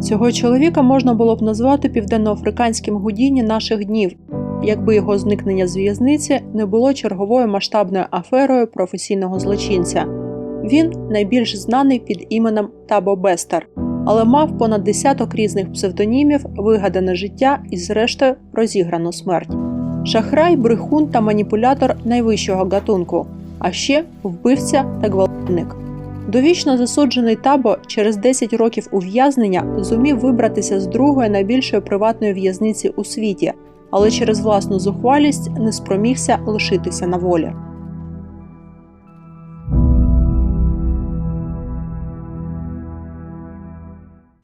Цього чоловіка можна було б назвати південноафриканським гудіні наших днів, якби його зникнення з в'язниці не було черговою масштабною аферою професійного злочинця. Він найбільш знаний під іменем Табо Бестер, але мав понад десяток різних псевдонімів, вигадане життя і, зрештою, розіграну смерть. Шахрай, брехун та маніпулятор найвищого гатунку, а ще вбивця та гвалтівник. Довічно засуджений Табо через 10 років ув'язнення зумів вибратися з другої найбільшої приватної в'язниці у світі, але через власну зухвалість не спромігся лишитися на волі.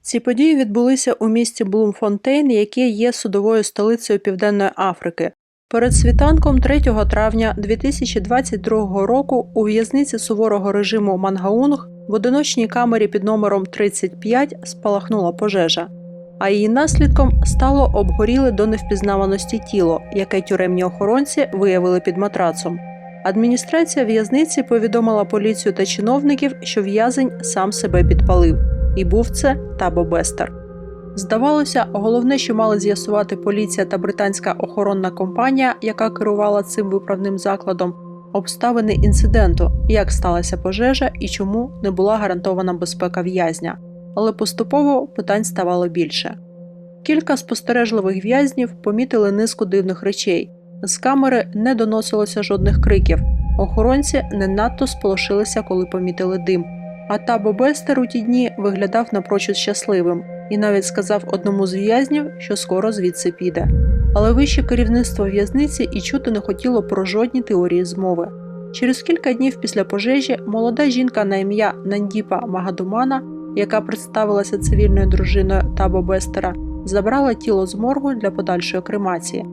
Ці події відбулися у місті Блумфонтейн, яке є судовою столицею Південної Африки. Перед світанком 3 травня 2022 року у в'язниці суворого режиму Мангаунг в одиночній камері під номером 35 спалахнула пожежа, а її наслідком стало обгоріле до невпізнаваності тіло, яке тюремні охоронці виявили під матрацом. Адміністрація в'язниці повідомила поліцію та чиновників, що в'язень сам себе підпалив, і був це Табо Бестер. Здавалося, головне, що мали з'ясувати поліція та британська охоронна компанія, яка керувала цим виправним закладом, обставини інциденту, як сталася пожежа і чому не була гарантована безпека в'язня. Але поступово питань ставало більше. Кілька спостережливих в'язнів помітили низку дивних речей. З камери не доносилося жодних криків. Охоронці не надто сполошилися, коли помітили дим. А Табо Бестер у ті дні виглядав напрочуд щасливим і навіть сказав одному з в'язнів, що скоро звідси піде. Але вище керівництво в'язниці і чути не хотіло про жодні теорії змови. Через кілька днів після пожежі молода жінка на ім'я Нандіпа Магадумана, яка представилася цивільною дружиною Табо Бестера, забрала тіло з моргу для подальшої кремації.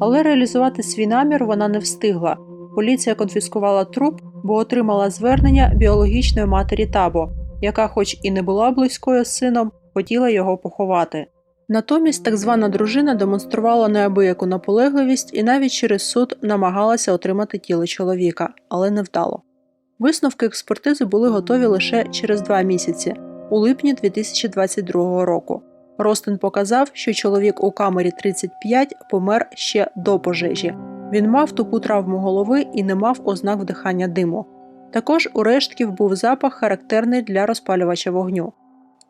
Але реалізувати свій намір вона не встигла. Поліція конфіскувала труп, бо отримала звернення біологічної матері Табо, яка, хоч і не була близькою з сином, хотіла його поховати. Натомість так звана дружина демонструвала неабияку наполегливість і навіть через суд намагалася отримати тіло чоловіка, але невдало. Висновки експертизи були готові лише через два місяці, у липні 2022 року. Ростин показав, що чоловік у камері 35 помер ще до пожежі. Він мав тупу травму голови і не мав ознак вдихання диму. Також у рештків був запах, характерний для розпалювача вогню.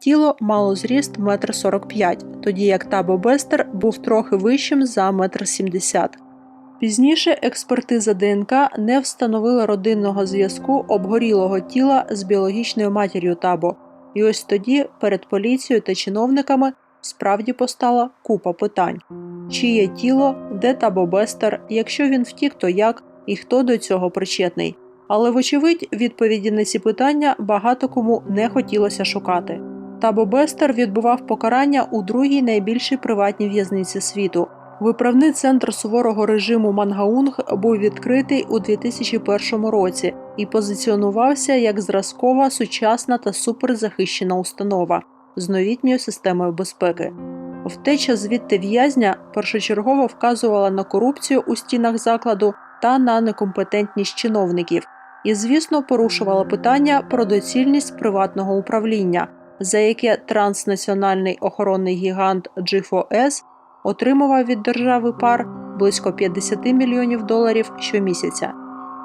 Тіло мало зріст 1,45 м, тоді як Табо Бестер був трохи вищим за 1,70 м. Пізніше експертиза ДНК не встановила родинного зв'язку обгорілого тіла з біологічною матір'ю Табо, і ось тоді перед поліцією та чиновниками справді постала купа питань: чиє тіло, де Табо Бестер, якщо він втік, то як і хто до цього причетний. Але, вочевидь, відповіді на ці питання багато кому не хотілося шукати. Табо Бестер відбував покарання у другій найбільшій приватній в'язниці світу. Виправний центр суворого режиму Мангаунг був відкритий у 2001 році і позиціонувався як зразкова, сучасна та суперзахищена установа з новітньою системою безпеки. Втеча звідти в'язня першочергово вказувала на корупцію у стінах закладу та на некомпетентність чиновників, і, звісно, порушувала питання про доцільність приватного управління за яке транснаціональний охоронний гігант G4S отримував від держави пар близько 50 мільйонів доларів щомісяця.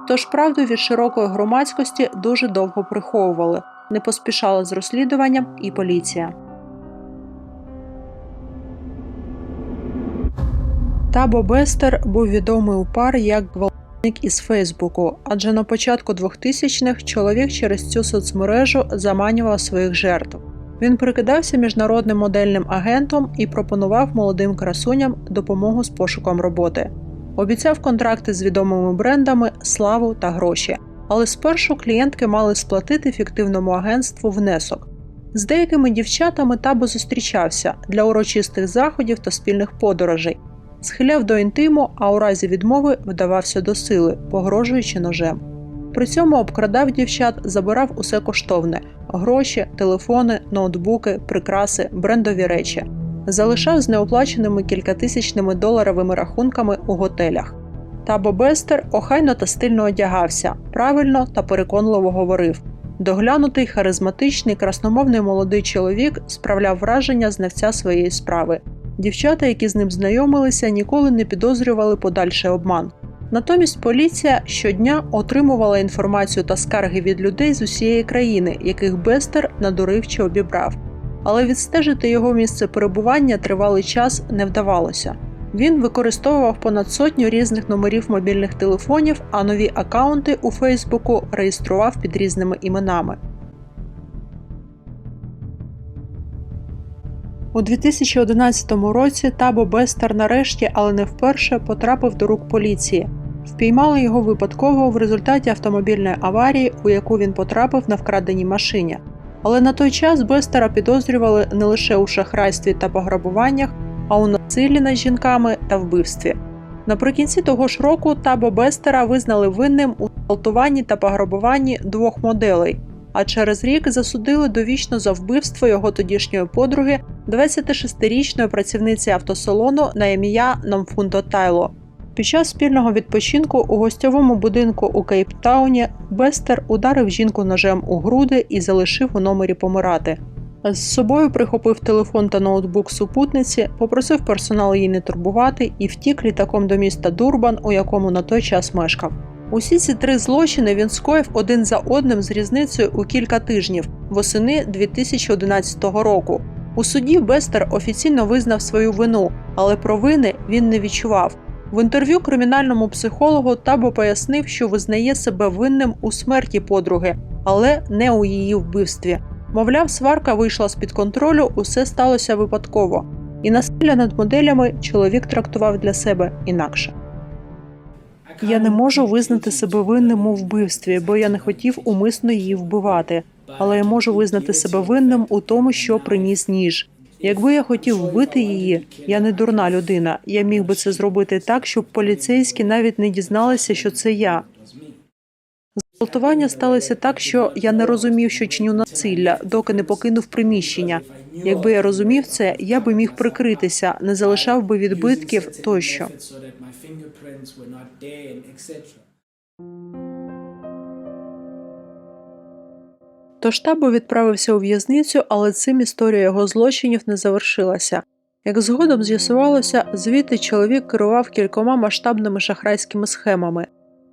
Тож правду від широкої громадськості дуже довго приховували, не поспішала з розслідуванням і поліція. Табо Бестер був відомий у пар як гвалтівник із Фейсбуку, адже на початку 2000-х чоловік через цю соцмережу заманював своїх жертв. Він прикидався міжнародним модельним агентом і пропонував молодим красуням допомогу з пошуком роботи. Обіцяв контракти з відомими брендами, славу та гроші. Але спершу клієнтки мали сплатити фіктивному агентству внесок. З деякими дівчатами табо зустрічався для урочистих заходів та спільних подорожей, схиляв до інтиму, а у разі відмови вдавався до сили, погрожуючи ножем. При цьому обкрадав дівчат, забирав усе коштовне гроші, телефони, ноутбуки, прикраси, брендові речі. Залишав з неоплаченими кількатисячними доларовими рахунками у готелях. Табо Бестер охайно та стильно одягався, правильно та переконливо говорив. Доглянутий, харизматичний, красномовний молодий чоловік справляв враження знавця своєї справи. Дівчата, які з ним знайомилися, ніколи не підозрювали подальший обман. Натомість поліція щодня отримувала інформацію та скарги від людей з усієї країни, яких Бестер надурив чи обібрав. Але відстежити його місце перебування тривалий час не вдавалося. Він використовував понад сотню різних номерів мобільних телефонів, а нові акаунти у Фейсбуку реєстрував під різними іменами. У 2011 році Табо Бестер нарешті, але не вперше, потрапив до рук поліції. Впіймали його випадково в результаті автомобільної аварії, у яку він потрапив на вкраденій машині. Але на той час Бестера підозрювали не лише у шахрайстві та пограбуваннях, а у насиллі над жінками та вбивстві. Наприкінці того ж року Табо Бестера визнали винним у гвалтуванні та пограбуванні двох моделей, а через рік засудили довічно за вбивство його тодішньої подруги, 26-річної працівниці автосалону на ім'я Намфунто Тайло. Під час спільного відпочинку у гостьовому будинку у Кейптауні Бестер ударив жінку ножем у груди і залишив у номері помирати. З собою прихопив телефон та ноутбук супутниці, попросив персонал її не турбувати і втік літаком до міста Дурбан, у якому на той час мешкав. Усі ці три злочини він скоїв один за одним з різницею у кілька тижнів восени 2011 року. У суді Бестер офіційно визнав свою вину, але провини він не відчував. В інтерв'ю кримінальному психологу Табо пояснив, що визнає себе винним у смерті подруги, але не у її вбивстві. Мовляв, сварка вийшла з-під контролю, усе сталося випадково, і насилля над моделями чоловік трактував для себе інакше. Я не можу визнати себе винним у вбивстві, бо я не хотів умисно її вбивати, але я можу визнати себе винним у тому, що приніс ніж. Якби я хотів вбити її, я не дурна людина. Я міг би це зробити так, щоб поліцейські навіть не дізналися, що це я. Зґвалтування сталося так, що я не розумів, що чиню насилля, доки не покинув приміщення. Якби я розумів це, я би міг прикритися, не залишав би відбитків тощо. Fingerprints were not there and etc. Тож Табо відправився у в'язницю, але цим історія його злочинів не завершилася. Як згодом з'ясувалося, звідти чоловік керував кількома масштабними шахрайськими схемами.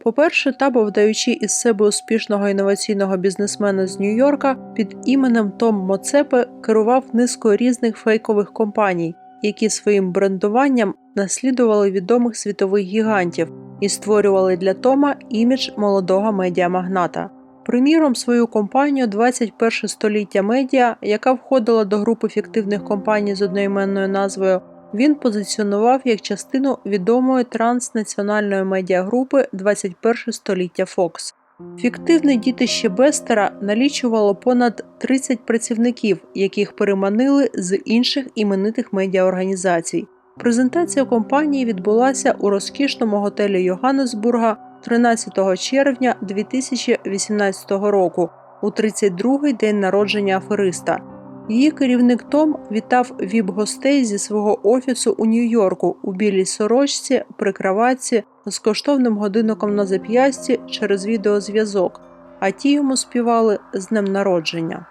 По-перше, Табо, вдаючи із себе успішного інноваційного бізнесмена з Нью-Йорка, під іменем Том Моцепе керував низкою різних фейкових компаній, які своїм брендуванням наслідували відомих світових гігантів і створювали для Тома імідж молодого медіамагната. Приміром, свою компанію 21 століття медіа, яка входила до групи фіктивних компаній з одноіменною назвою, він позиціонував як частину відомої транснаціональної медіагрупи 21 століття Fox. Фіктивне дітище Бестера налічувало понад 30 працівників, яких переманили з інших іменитих медіаорганізацій. Презентація компанії відбулася у розкішному готелі Йоганнесбурга 13 червня 2018 року, у 32-й день народження афериста. Її керівник Том вітав віп-гостей зі свого офісу у Нью-Йорку у білій сорочці, при краватці, з коштовним годинником на зап'ясті через відеозв'язок, а ті йому співали з днем народження.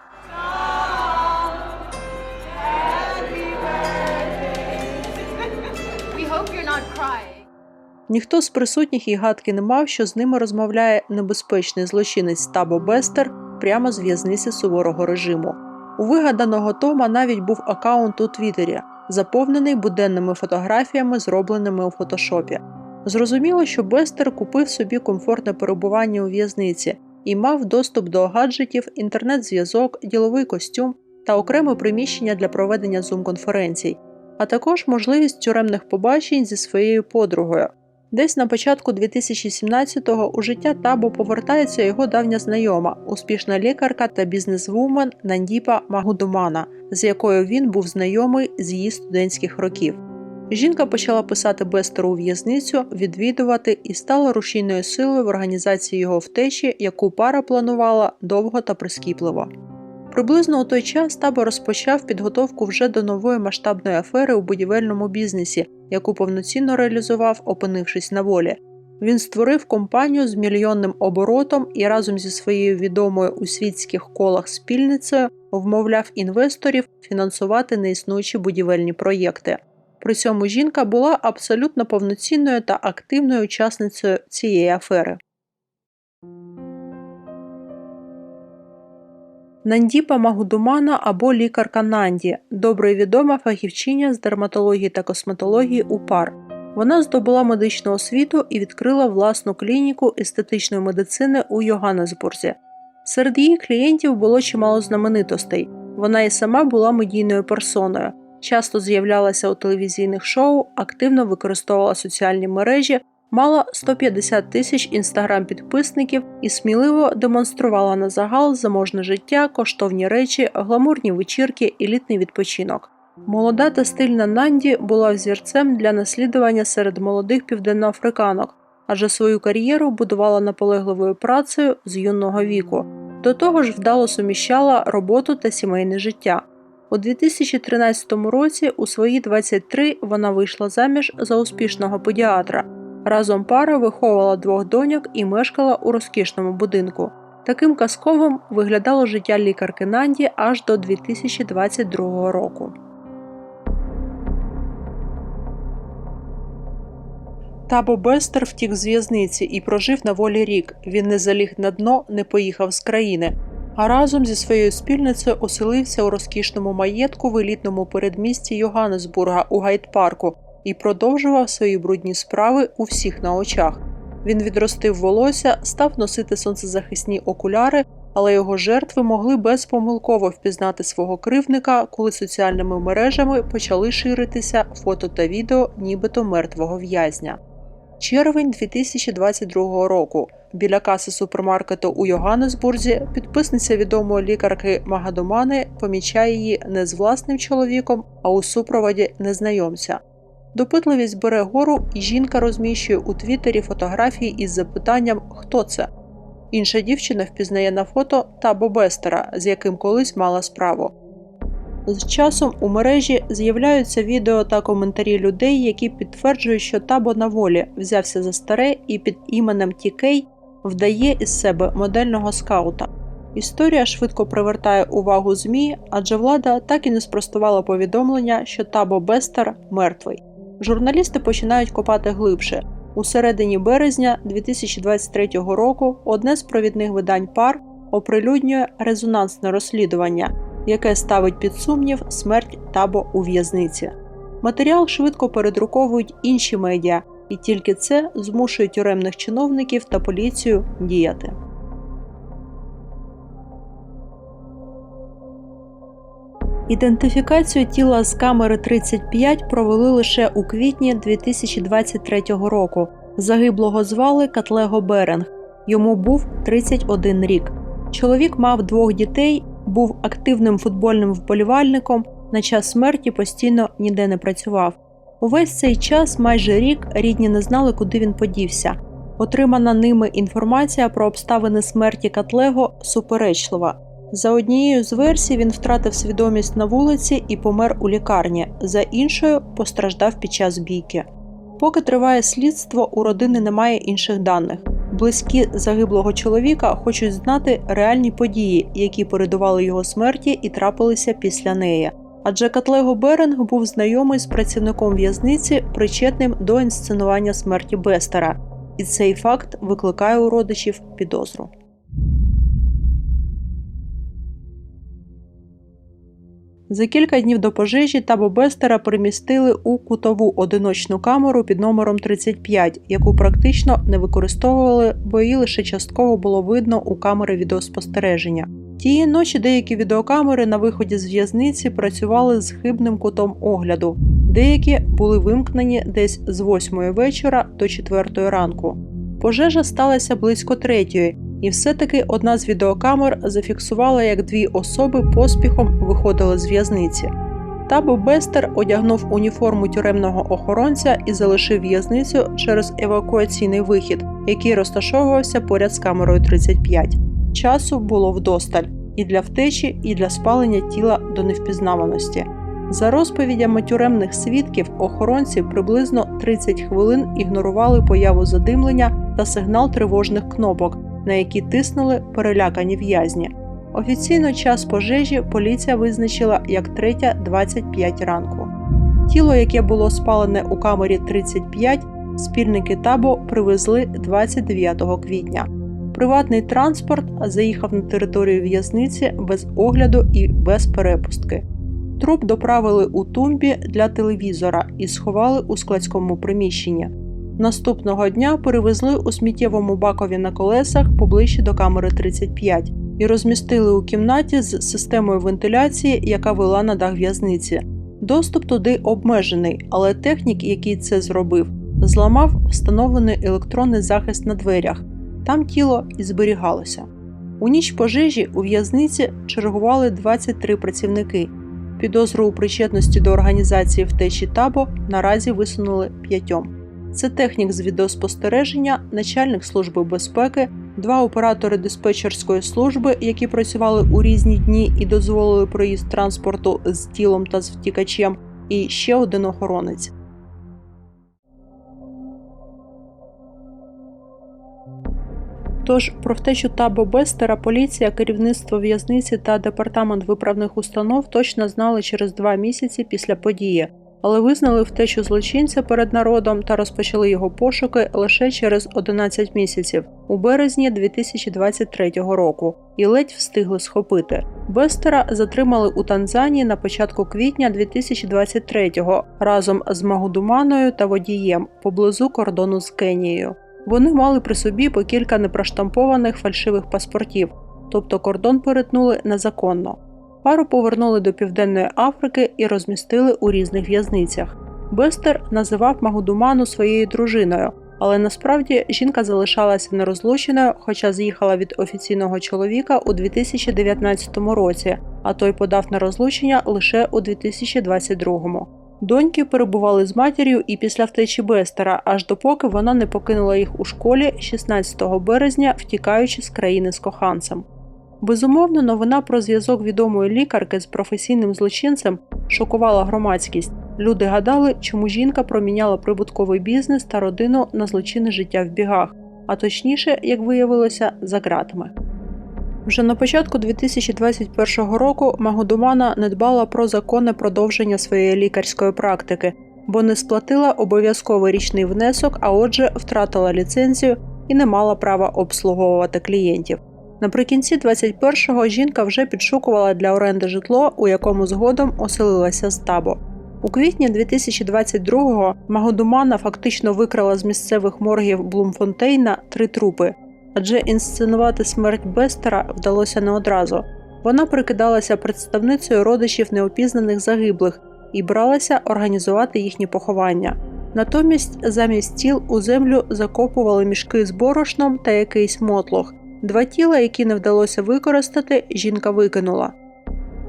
Ніхто з присутніх і гадки не мав, що з ними розмовляє небезпечний злочинець Табо Бестер прямо з в'язниці суворого режиму. У вигаданого Тома навіть був аккаунт у Твіттері, заповнений буденними фотографіями, зробленими у фотошопі. Зрозуміло, що Бестер купив собі комфортне перебування у в'язниці і мав доступ до гаджетів, інтернет-зв'язок, діловий костюм та окреме приміщення для проведення зум-конференцій, а також можливість тюремних побачень зі своєю подругою. Десь на початку 2017-го у життя Табо повертається його давня знайома, успішна лікарка та бізнесвумен Нандіпа Магудумана, з якою він був знайомий з її студентських років. Жінка почала писати Бестеру у в'язницю, відвідувати і стала рушійною силою в організації його втечі, яку пара планувала довго та прискіпливо. Приблизно у той час Табо розпочав підготовку вже до нової масштабної афери у будівельному бізнесі, яку повноцінно реалізував, опинившись на волі. Він створив компанію з мільйонним оборотом і разом зі своєю відомою у світських колах спільницею вмовляв інвесторів фінансувати неіснуючі будівельні проєкти. При цьому жінка була абсолютно повноцінною та активною учасницею цієї афери. Нандіпа Магудумана або лікарка Нанді добре відома фахівчиня з дерматології та косметології УПАР. Вона здобула медичну освіту і відкрила власну клініку естетичної медицини у Йоганнесбурзі. Серед її клієнтів було чимало знаменитостей. Вона і сама була медійною персоною, часто з'являлася у телевізійних шоу, активно використовувала соціальні мережі, мала 150 тисяч інстаграм-підписників і сміливо демонструвала на загал заможне життя, коштовні речі, гламурні вечірки, елітний відпочинок. Молода та стильна Нанді була взірцем для наслідування серед молодих південноафриканок, адже свою кар'єру будувала наполегливою працею з юного віку. До того ж, вдало суміщала роботу та сімейне життя. У 2013 році, у свої 23, вона вийшла заміж за успішного педіатра. Разом пара виховувала двох доньок і мешкала у розкішному будинку. Таким казковим виглядало життя лікарки Нанді аж до 2022 року. Табо Бестер втік з в'язниці і прожив на волі рік. Він не заліг на дно, не поїхав з країни, а разом зі своєю спільницею оселився у розкішному маєтку в елітному передмісті Йоганнесбурга у Гайд-парку і продовжував свої брудні справи у всіх на очах. Він відростив волосся, став носити сонцезахисні окуляри, але його жертви могли безпомилково впізнати свого кривника, коли соціальними мережами почали ширитися фото та відео нібито мертвого в'язня. Червень 2022 року. Біля каси супермаркету у Йоганнесбурзі підписниця відомої лікарки Магадомани помічає її не з власним чоловіком, а у супроводі незнайомця. Допитливість бере гору, і жінка розміщує у Твіттері фотографії із запитанням Хто це? Інша дівчина впізнає на фото Табо Бестера, з яким колись мала справу. З часом у мережі з'являються відео та коментарі людей, які підтверджують, що Табо на волі взявся за старе і під іменем Тікей вдає із себе модельного скаута. Історія швидко привертає увагу ЗМІ, адже влада так і не спростувала повідомлення, що Табо Бестер мертвий. Журналісти починають копати глибше. У середині березня 2023 року одне з провідних видань пар оприлюднює резонансне розслідування, яке ставить під сумнів смерть Табо у в'язниці. Матеріал швидко передруковують інші медіа, і тільки це змушує тюремних чиновників та поліцію діяти. Ідентифікацію тіла з камери 35 провели лише у квітні 2023 року. Загиблого звали Катлего Беринг. Йому був 31 рік. Чоловік мав двох дітей, був активним футбольним вболівальником. На час смерті постійно ніде не працював. Увесь цей час, майже рік, рідні не знали, куди він подівся. Отримана ними інформація про обставини смерті Катлего суперечлива. За однією з версій він втратив свідомість на вулиці і помер у лікарні, за іншою постраждав під час бійки. Поки триває слідство, у родини немає інших даних. Близькі загиблого чоловіка хочуть знати реальні події, які передували його смерті і трапилися після неї. Адже Катлего Беринг був знайомий з працівником в'язниці, причетним до інсценування смерті Бестера, і цей факт викликає у родичів підозру. За кілька днів до пожежі Табо Бестера перемістили у кутову одиночну камеру під номером 35, яку практично не використовували, бо її лише частково було видно у камери відеоспостереження. Тієї ночі деякі відеокамери на виході з в'язниці працювали з хибним кутом огляду. Деякі були вимкнені десь з 8 вечора до 4 ранку. Пожежа сталася близько третьої, і все-таки одна з відеокамер зафіксувала, як дві особи поспіхом виходили з в'язниці. Табо Бестер одягнув уніформу тюремного охоронця і залишив в'язницю через евакуаційний вихід, який розташовувався поряд з камерою 35. Часу було вдосталь і для втечі, і для спалення тіла до невпізнаваності. За розповідями тюремних свідків, охоронці приблизно 30 хвилин ігнорували появу задимлення та сигнал тривожних кнопок, на які тиснули перелякані в'язні. Офіційно час пожежі поліція визначила як 3.25 ранку. Тіло, яке було спалене у камері 35, спільники табо привезли 29 квітня. Приватний транспорт заїхав на територію в'язниці без огляду і без перепустки. Труп доправили у тумбі для телевізора і сховали у складському приміщенні. Наступного дня перевезли у сміттєвому бакові на колесах поближче до камери 35 і розмістили у кімнаті з системою вентиляції, яка вела на дах в'язниці. Доступ туди обмежений, але технік, який це зробив, зламав встановлений електронний захист на дверях. Там тіло і зберігалося. У ніч пожежі у в'язниці чергували 23 працівники. Підозру у причетності до організації втечі табо наразі висунули п'ятьом. Це технік з відеоспостереження, начальник служби безпеки, два оператори диспетчерської служби, які працювали у різні дні і дозволили проїзд транспорту з тілом та з втікачем, і ще один охоронець. Тож про втечу Табо Бестера поліція, керівництво в'язниці та департамент виправних установ точно знали через два місяці після події, але визнали втечу злочинця перед народом та розпочали його пошуки лише через 11 місяців у березні 2023 року і ледь встигли схопити. Бестера затримали у Танзанії на початку квітня 2023-го разом з Магудуманою та водієм поблизу кордону з Кенією. Вони мали при собі по кілька непроштампованих фальшивих паспортів, тобто кордон перетнули незаконно. Пару повернули до Південної Африки і розмістили у різних в'язницях. Бестер називав Магудуману своєю дружиною, але насправді жінка залишалася нерозлученою, хоча з'їхала від офіційного чоловіка у 2019 році, а той подав на розлучення лише у 2022. Доньки перебували з матір'ю і після втечі Бестера, аж допоки вона не покинула їх у школі 16 березня, втікаючи з країни з коханцем. Безумовно, новина про зв'язок відомої лікарки з професійним злочинцем шокувала громадськість. Люди гадали, чому жінка проміняла прибутковий бізнес та родину на злочинне життя в бігах, а точніше, як виявилося, за ґратами. Вже на початку 2021 року Магудумана не дбала про законне продовження своєї лікарської практики, бо не сплатила обов'язковий річний внесок, а отже, втратила ліцензію і не мала права обслуговувати клієнтів. Наприкінці 21-го жінка вже підшукувала для оренди житло, у якому згодом оселилася з табо. У квітні 2022-го Магодумана фактично викрала з місцевих моргів Блумфонтейна три трупи, адже інсценувати смерть Бестера вдалося не одразу. Вона прикидалася представницею родичів неопізнаних загиблих і бралася організувати їхні поховання. Натомість замість тіл у землю закопували мішки з борошном та якийсь мотлох. Два тіла, які не вдалося використати, жінка викинула.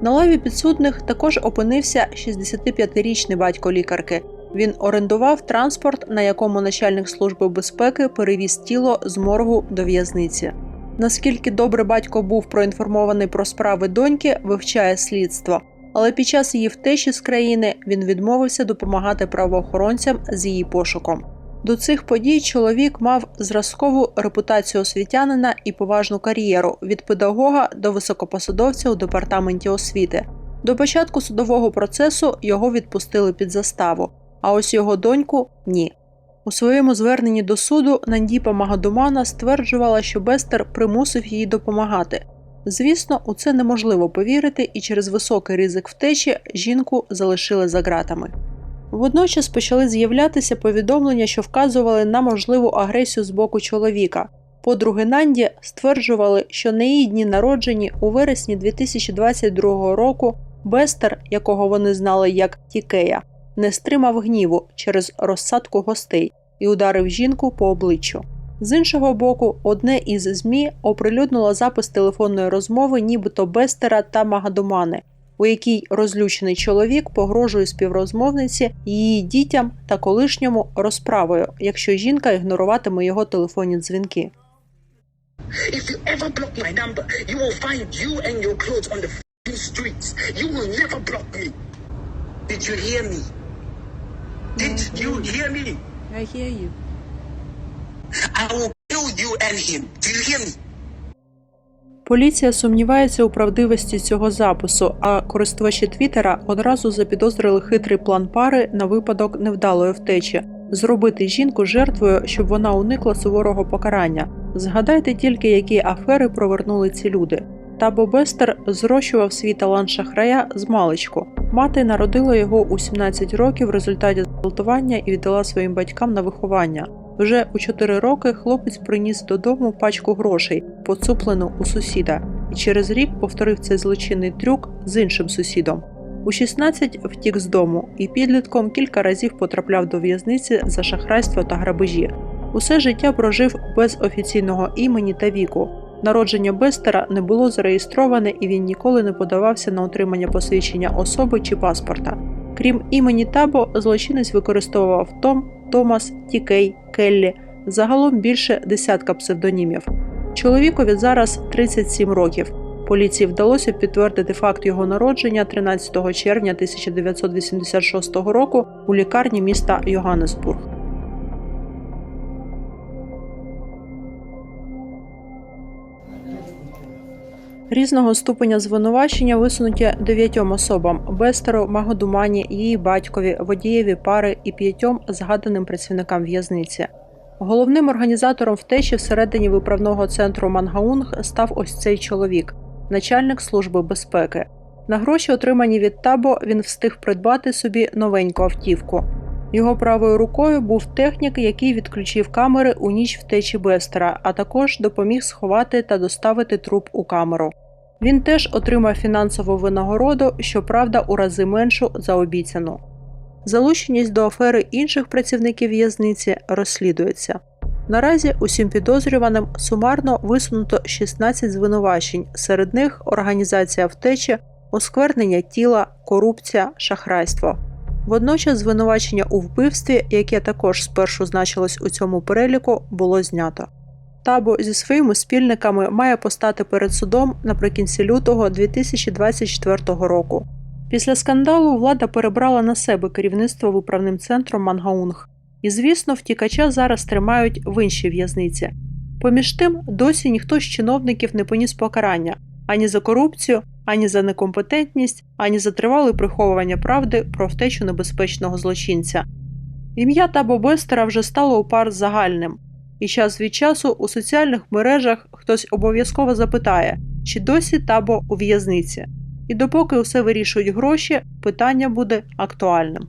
На лаві підсудних також опинився 65-річний батько лікарки. Він орендував транспорт, на якому начальник служби безпеки перевіз тіло з моргу до в'язниці. Наскільки добре батько був проінформований про справи доньки, вивчає слідство. Але під час її втечі з країни він відмовився допомагати правоохоронцям з її пошуком. До цих подій чоловік мав зразкову репутацію освітянина і поважну кар'єру від педагога до високопосадовця у департаменті освіти. До початку судового процесу його відпустили під заставу, а ось його доньку ні. У своєму зверненні до суду Нандіпа Магадумана стверджувала, що Бестер примусив їй допомагати. Звісно, у це неможливо повірити, і через високий ризик втечі жінку залишили за ґратами. Водночас почали з'являтися повідомлення, що вказували на можливу агресію з боку чоловіка. Подруги Нанді стверджували, що на її дні народжені у вересні 2022 року Бестер, якого вони знали як Тікея, не стримав гніву через розсадку гостей і ударив жінку по обличчю. З іншого боку, одне із ЗМІ оприлюднило запис телефонної розмови, нібито Бестера та Магадумани, у якій розлючений чоловік погрожує співрозмовниці, її дітям та колишньому розправою, якщо жінка ігноруватиме його телефонні дзвінки. If you ever block my number, you will find you and your clothes on the f***ing streets. You will never block me. Did you hear me? Did you hear me? I hear you. I will kill you and him. Do you hear me? Поліція сумнівається у правдивості цього запису, а користувачі Твіттера одразу запідозрили хитрий план пари на випадок невдалої втечі зробити жінку жертвою, щоб вона уникла суворого покарання. Згадайте тільки, які афери провернули ці люди. Табо Бестер зрощував свій талант шахрая з маличку. Мати народила його у 17 років в результаті зґвалтування і віддала своїм батькам на виховання. Вже у 4 роки хлопець приніс додому пачку грошей, поцуплену у сусіда, і через рік повторив цей злочинний трюк з іншим сусідом. У 16 втік з дому і підлітком кілька разів потрапляв до в'язниці за шахрайство та грабежі. Усе життя прожив без офіційного імені та віку. Народження Бестера не було зареєстроване і він ніколи не подавався на отримання посвідчення особи чи паспорта. Крім імені Табо, злочинець використовував Том, Томас, Тікей, Келлі, загалом більше десятка псевдонімів. Чоловікові зараз 37 років. Поліції вдалося підтвердити факт його народження 13 червня 1986 року у лікарні міста Йоганнесбург. Різного ступеня звинувачення висунуті дев'ятьом особам: Бестеру, Магодумані, її батькові, водієві пари і п'ятьом згаданим працівникам в'язниці. Головним організатором втечі всередині виправного центру Мангаунг став ось цей чоловік, начальник служби безпеки. На гроші, отримані від табо, він встиг придбати собі новеньку автівку. Його правою рукою був технік, який відключив камери у ніч втечі Бестера, а також допоміг сховати та доставити труп у камеру. Він теж отримав фінансову винагороду, щоправда, у рази меншу за обіцяну. Залученість до афери інших працівників в'язниці розслідується. Наразі усім підозрюваним сумарно висунуто 16 звинувачень, серед них організація втечі, осквернення тіла, корупція, шахрайство. Водночас звинувачення у вбивстві, яке також спершу значилось у цьому переліку, було знято. Табо зі своїми спільниками має постати перед судом наприкінці лютого 2024 року. Після скандалу влада перебрала на себе керівництво виправним центром Мангаунг. І, звісно, втікача зараз тримають в іншій в'язниці. Поміж тим, досі ніхто з чиновників не поніс покарання ані за корупцію, ані за некомпетентність, ані за тривале приховування правди про втечу небезпечного злочинця. Ім'я Табо Бестера вже стало у пар загальним, і час від часу у соціальних мережах хтось обов'язково запитає, чи досі Табо у в'язниці. І допоки усе вирішують гроші, питання буде актуальним.